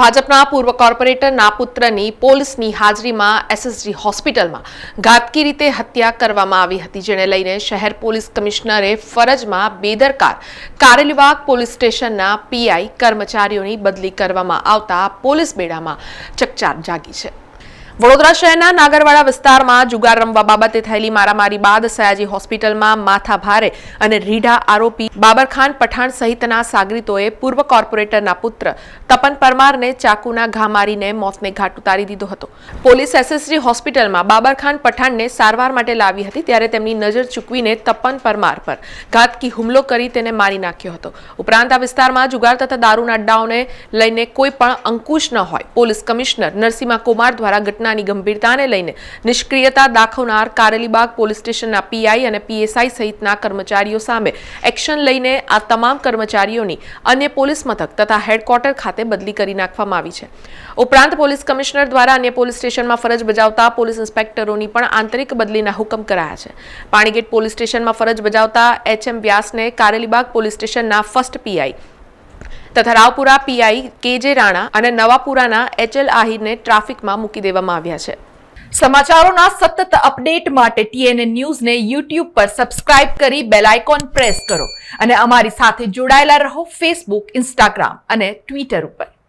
ભાજપના પૂર્વ કોર્પોરેટરના પુત્રની પોલીસની હાજરીમાં એસએસજી હોસ્પિટલમાં ઘાતકી રીતે હત્યા કરવામાં આવી હતી, જેને લઈને શહેર પોલીસ કમિશનરે ફરજમાં બેદરકાર કારેલીબાગ પોલીસ સ્ટેશનના પીઆઈ કર્મચારીઓની બદલી કરવામાં આવતા પોલીસ બેડામાં ચકચાર જાગી છે. વડોદરા શહેરના નાગરવાડા વિસ્તારમાં જુગાર રમવા બાબતે થયેલી મારામારી બાદ સયાજી હોસ્પિટલમાં માથા ભારે અને રીઢા આરોપી બાબરખાન પઠાણ સહિતના સાગરીતોએ પૂર્વ કોર્પોરેટરના પુત્ર તપન પરમારને ચાકુના ઘા મારીને મોતને ઘાટ ઉતારી દીધો હતો. પોલીસ એસએસજી હોસ્પિટલમાં બાબરખાન પઠાણને સારવાર માટે લાવી હતી ત્યારે તેમની નજર ચૂકવીને તપન પરમાર પર ઘાતકી હુમલો કરી તેને મારી નાખ્યો હતો. ઉપરાંત આ વિસ્તારમાં જુગાર તથા દારૂના અડ્ડાઓને લઈને કોઈ પણ અંકુશ ન હોય. પોલીસ કમિશનર નરસિંહા કુમાર દ્વારા ઘટનાની ગંભીરતાને લઈને નિષ્ક્રિયતા દાખવનાર કારેલીબાગ પોલીસ સ્ટેશનના પીઆઈ અને પીએસઆઈ સહિતના કર્મચારીઓ સામે એક્શન લઈને આ તમામ કર્મચારીઓની અન્ય પોલીસ મથક તથા હેડક્વાર્ટર ખાતે બદલી કરી નાખવામાં આવી છે. ઉપરાંત પોલીસ કમિશનર દ્વારા અન્ય પોલીસ સ્ટેશનમાં ફરજ બજાવતા પોલીસ ઇન્સ્પેક્ટરોની પણ આંતરિક બદલીના હુકમ કરાયા છે. પાણીગેટ પોલીસ સ્ટેશનમાં ફરજ બજાવતા એચએમ વ્યાસને કારેલીબાગ પોલીસ સ્ટેશનના ફર્સ્ટ પીઆઈ તથા રાવપુરા પીઆઈ કે જે રાણા અને નવાપુરાના એચએલ આહિરને ટ્રાફિકમાં મૂકી દેવામાં આવ્યા છે. સમાચારોના સતત અપડેટ માટે ટીએનએ ન્યૂઝને યુટ્યુબ પર સબસ્ક્રાઇબ કરી બેલ આઇકોન પ્રેસ કરો અને અમારી સાથે જોડાયેલા રહો ફેસબુક, ઇન્સ્ટાગ્રામ અને ટ્વિટર ઉપર.